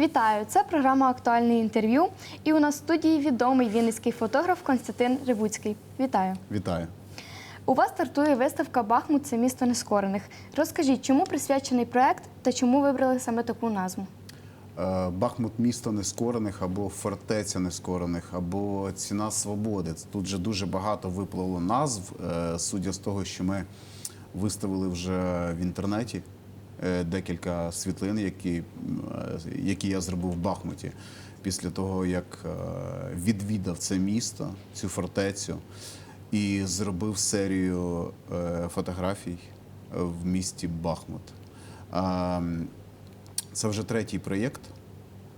Вітаю! Це програма Актуальне інтерв'ю. І у нас в студії відомий вінницький фотограф Константин Рибуцький. Вітаю! Вітаю. У вас стартує виставка Бахмут це місто нескорених. Розкажіть, чому присвячений проект та чому вибрали саме таку назву? Е, Бахмут місто нескорених або фортеця нескорених, або ціна свободи. Тут же дуже багато випливло назв, е, судя з того, що ми виставили вже в інтернеті декілька світлин, які, е, які я зробив в Бахмуті після того, як е, відвідав це місто, цю фортецю, і зробив серію е, фотографій е, в місті Бахмут. Це вже третій проєкт,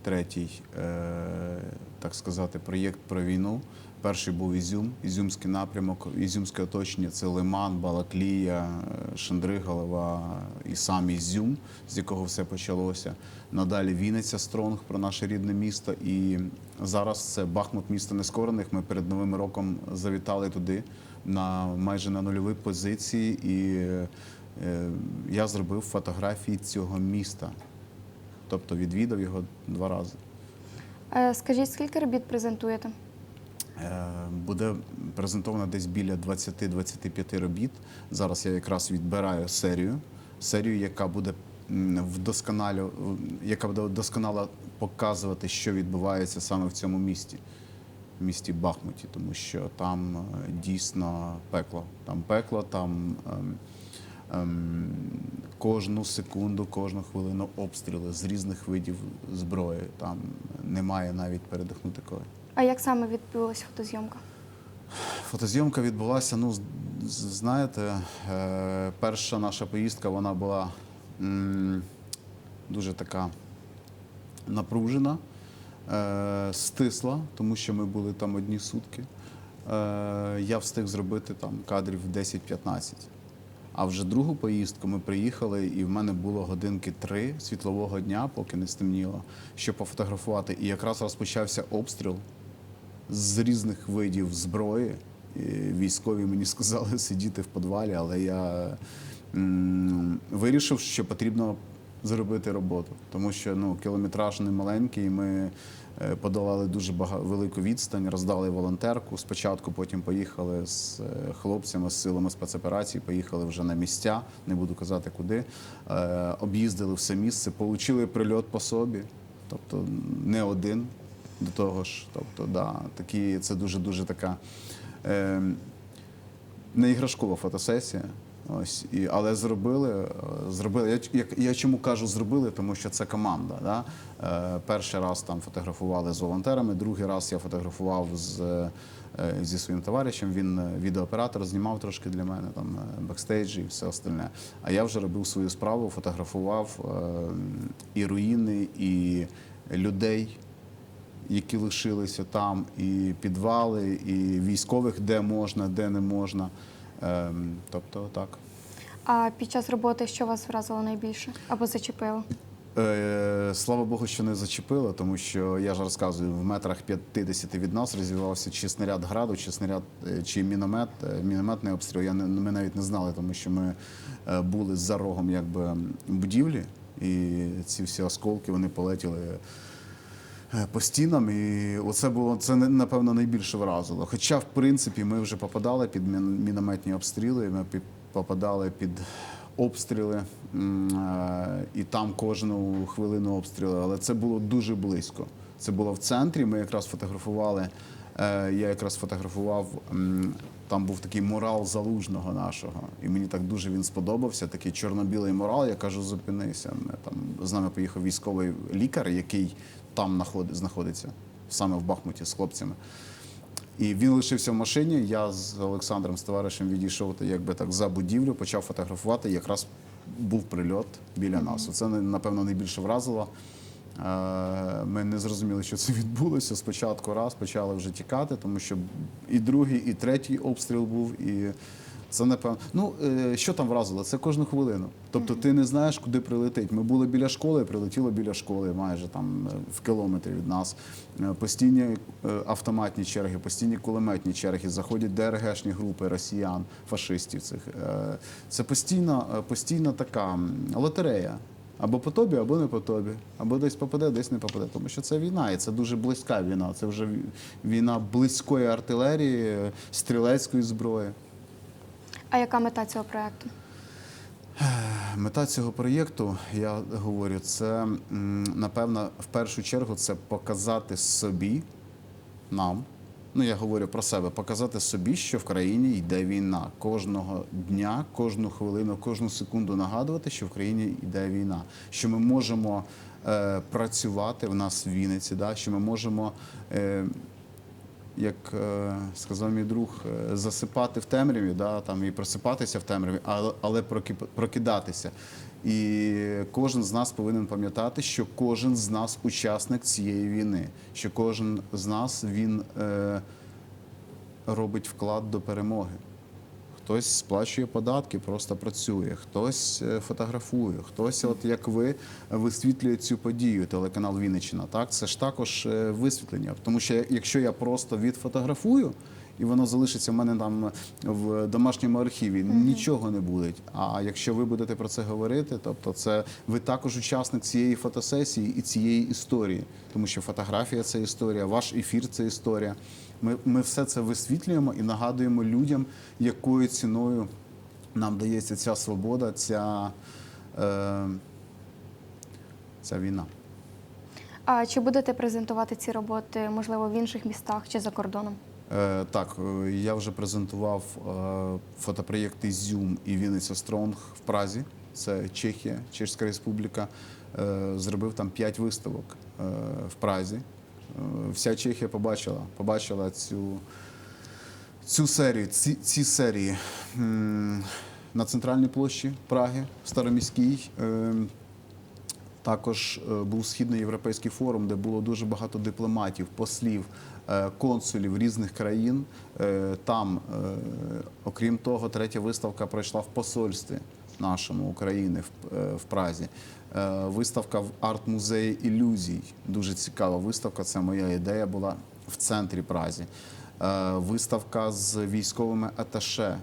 третій, е, так сказати, проєкт про війну. Перший був Ізюм, Ізюмський напрямок, Ізюмське оточення це Лиман, Балаклія, е, Шандригалова і сам Ізюм, з якого все почалося. Надалі Вінниця Стронг про наше рідне місто. І зараз це Бахмут, місто нескорених. Ми перед Новим роком завітали туди на майже на нульовій позиції. І е, я зробив фотографії цього міста. Тобто відвідав його два рази. Е, Скажіть, скільки робіт презентуєте? Е, Буде презентовано десь біля 20-25 робіт. Зараз я якраз відбираю серію, серію, яка буде м, вдосконалю, яка буде досконало показувати, що відбувається саме в цьому місті, в місті Бахмуті, тому що там е, дійсно пекло. Там пекло, там ем, ем, кожну секунду, кожну хвилину обстріли з різних видів зброї. Там немає навіть передихнути коли. А як саме відбулася фотозйомка? Фотозйомка відбулася. Ну, знаєте, е, перша наша поїздка вона була дуже така напружена, е, стисла, тому що ми були там одні сутки. Е, я встиг зробити там кадрів 10-15. А вже другу поїздку ми приїхали, і в мене було годинки три світлового дня, поки не стемніло, щоб пофотографувати. І якраз розпочався обстріл з різних видів зброї. Військові мені сказали сидіти в підвалі, але я вирішив, що потрібно зробити роботу, тому що ну, кілометраж не маленький. Ми е, подолали дуже багато велику відстань, роздали волонтерку. Спочатку потім поїхали з е, хлопцями з силами спецоперацій, поїхали вже на місця, не буду казати куди. Е, Об'їздили все місце, получили прильот по собі, тобто не один до того ж. Тобто, да, такі, це дуже дуже така е, не іграшкова фотосесія. Ось, і, але зробили, е, зробили. Я, я, я чому кажу зробили, тому що це команда. Да? Е, перший раз там фотографували з волонтерами, другий раз я фотографував з, е, зі своїм товаришем. Він е, відеооператор знімав трошки для мене там е, бекстейджі і все остальне. А я вже робив свою справу, фотографував е, і руїни, і людей які лишилися там, і підвали, і військових, де можна, де не можна. Ем, тобто так. А під час роботи що вас вразило найбільше або зачепило? Е, слава Богу, що не зачепило, тому що я ж розказую, в метрах 50 від нас розвивався чи снаряд граду, чи снаряд, е, чи міномет, е, мінометний обстріл. Я ми навіть не знали, тому що ми були за рогом якби, будівлі, і ці всі осколки вони полетіли. Е, По стінам, і оце було це напевно найбільше вразило. Хоча, в принципі, ми вже попадали під мінометні обстріли, ми попадали під обстріли, е, і там кожну хвилину обстріли, але це було дуже близько. Це було в центрі. Ми якраз фотографували. е, Я якраз фотографував. Там був такий мурал залужного нашого, і мені так дуже він сподобався. Такий чорно-білий мурал. Я кажу, зупинися. Ми там з нами поїхав військовий лікар, який там знаходиться саме в Бахмуті з хлопцями. І він лишився в машині. Я з Олександром, з товаришем, відійшов якби так за будівлю, почав фотографувати. Якраз був прильот біля нас. Це напевно найбільше вразило. Е, Ми не зрозуміли, що це відбулося. Спочатку раз почали вже тікати, тому що і другий, і третій обстріл був. І це напевно. Ну е, що там вразило? Це кожну хвилину. Тобто ти не знаєш, куди прилетить. Ми були біля школи, прилетіло біля школи, майже там е, в кілометрі від нас. Е, Постійні автоматні черги, постійні кулеметні черги, заходять ДРГшні групи росіян, фашистів цих. Це постійна, постійна така лотерея. Або по тобі, або не по тобі. Або десь попаде, десь не попаде. Тому що це війна, і це дуже близька війна. Це вже війна близької артилерії, стрілецької зброї. А яка мета цього проекту? Мета цього проєкту, я говорю, це напевно в першу чергу це показати собі, нам. Ну, я говорю про себе, показати собі, що в країні йде війна. Кожного дня, кожну хвилину, кожну секунду нагадувати, що в країні йде війна. Що ми можемо е, працювати в нас в Вінниці, да? що ми можемо. Е, як е, сказав мій друг, е, засипати в темряві, да, там, і просипатися в темряві, але, прокидатися. І кожен з нас повинен пам'ятати, що кожен з нас учасник цієї війни, що кожен з нас він е, робить вклад до перемоги. Хтось сплачує податки, просто працює, хтось е, фотографує, хтось, от як ви, висвітлює цю подію, телеканал Вінниччина. Так, це ж також е, висвітлення. Тому що якщо я просто відфотографую, і воно залишиться в мене там в домашньому архіві, нічого не буде. А якщо ви будете про це говорити, тобто це ви також учасник цієї фотосесії і цієї історії, тому що фотографія це історія, ваш ефір це історія. Ми, ми все це висвітлюємо і нагадуємо людям, якою ціною нам дається ця свобода, ця, е, ця війна. А чи будете презентувати ці роботи, можливо, в інших містах чи за кордоном? Е, так, е, я вже презентував е, фотопроєкт Ізюм і Вінниця Стронг в Празі. Це Чехія, Чеська Республіка. Е, зробив там п'ять виставок е, в Празі. Е, вся Чехія побачила, побачила цю, цю серію, ці, ці серії на центральній площі Праги, в Староміській. Е, також е, був східний європейський форум, де було дуже багато дипломатів, послів, консулів різних країн. Там, окрім того, третя виставка пройшла в посольстві нашому України в, е, Празі. Е, Виставка в арт-музеї ілюзій. Дуже цікава виставка. Це моя ідея була в центрі Празі. Е, Виставка з військовими аташе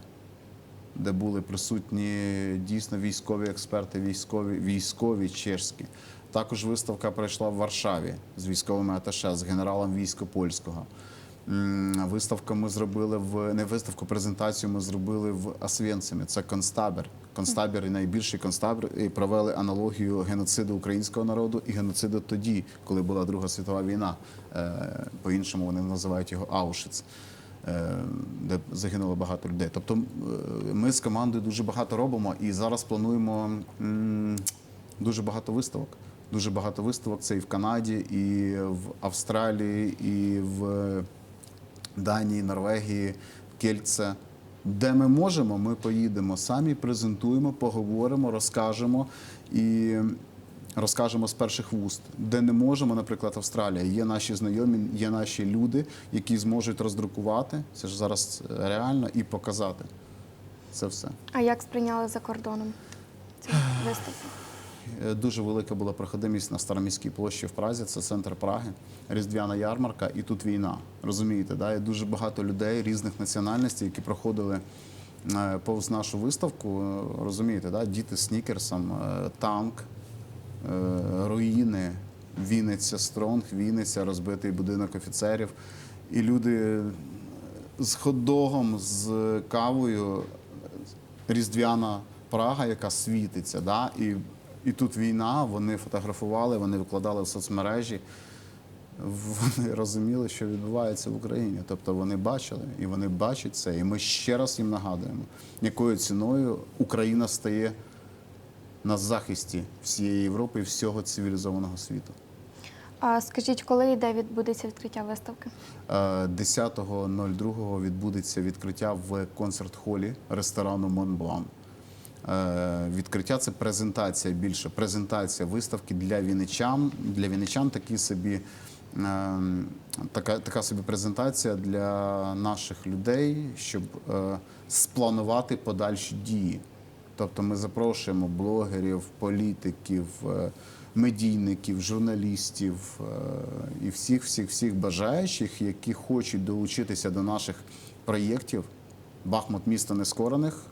де були присутні дійсно військові експерти, військові, військові чешські. Також виставка пройшла в Варшаві з військовими аташе, з генералом війська польського. Виставку ми зробили в не виставку, презентацію ми зробили в Освенцимі. Це концтабір. Концтабір і найбільший концтабір. І провели аналогію геноциду українського народу і геноциду тоді, коли була Друга світова війна. Е, По-іншому вони називають його Аушиц е, де загинуло багато людей. Тобто е, ми з командою дуже багато робимо і зараз плануємо дуже багато виставок. Дуже багато виставок. Це і в Канаді, і в Австралії, і в Данії, Норвегії, Кельце. Де ми можемо, ми поїдемо самі, презентуємо, поговоримо, розкажемо і розкажемо з перших вуст. Де не можемо, наприклад, Австралія, є наші знайомі, є наші люди, які зможуть роздрукувати. Це ж зараз реально і показати. Це все. А як сприйняли за кордоном цю виставку? Е, Дуже велика була проходимість на Староміській площі в Празі, це центр Праги, різдвяна ярмарка, і тут війна. Розумієте, да? І дуже багато людей різних національностей, які проходили е, повз нашу виставку. е, Розумієте, да? діти з снікерсом, танк, руїни, Вінниця, Стронг, Вінниця, розбитий будинок офіцерів. І люди з хот-догом, з кавою, різдвяна Прага, яка світиться, да? і, і тут війна, вони фотографували, вони викладали в соцмережі. Вони розуміли, що відбувається в Україні. Тобто вони бачили і вони бачать це. І ми ще раз їм нагадуємо, якою ціною Україна стає на захисті всієї Європи і всього цивілізованого світу. А скажіть, коли і де відбудеться відкриття виставки? Е, 10.02 відбудеться відкриття в концерт-холі ресторану Монблан. Е, Відкриття це презентація більше, презентація виставки для вінничан. Для вінничан такі собі, е, така, така собі презентація для наших людей, щоб е, спланувати подальші дії. Тобто ми запрошуємо блогерів, політиків, е, медійників, журналістів і всіх, всіх, всіх бажаючих, які хочуть долучитися до наших проєктів. Бахмут місто нескорених.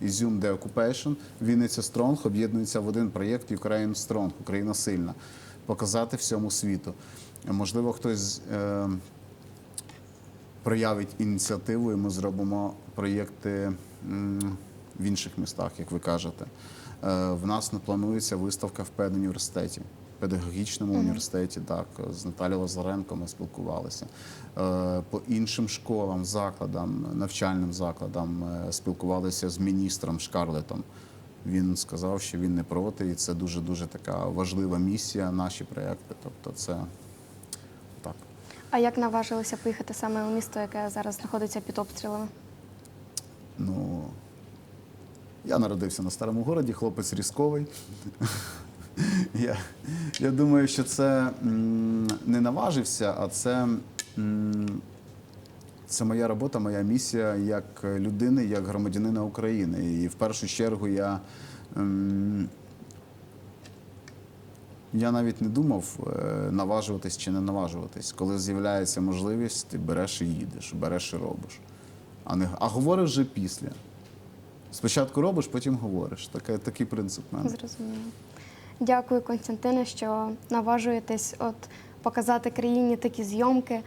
Ізюм The Occupation, Вінниця Стронг об'єднуються в один проєкт Ukraine Strong, Україна сильна. Показати всьому світу. Можливо, хтось е, проявить ініціативу, і ми зробимо проєкти в інших містах, як ви кажете. Е, В нас не планується виставка в педуніверситеті, педагогічному університеті. Так, з Наталією Лазаренко ми спілкувалися. Е, По іншим школам, закладам, навчальним закладам е, спілкувалися з міністром Шкарлетом. Він сказав, що він не проти, і це дуже дуже така важлива місія, наші проекти. Тобто, це так. А як наважилися поїхати саме у місто, яке зараз знаходиться під обстрілами? Ну, я народився на старому городі, хлопець різковий. Я, я думаю, що це не наважився, а це, це моя робота, моя місія як людини, як громадянина України. І в першу чергу я, я навіть не думав е, наважуватись чи не наважуватись. Коли з'являється можливість, ти береш і їдеш, береш і робиш. А, не, а говориш вже після. Спочатку робиш, потім говориш. Таке, такий принцип в мене. Зрозуміло. Дякую, Константине, що наважуєтесь от показати країні такі зйомки,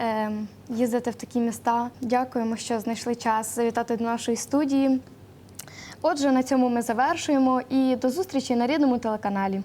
е, їздити в такі міста. Дякуємо, що знайшли час завітати до нашої студії. Отже, на цьому ми завершуємо і до зустрічі на рідному телеканалі.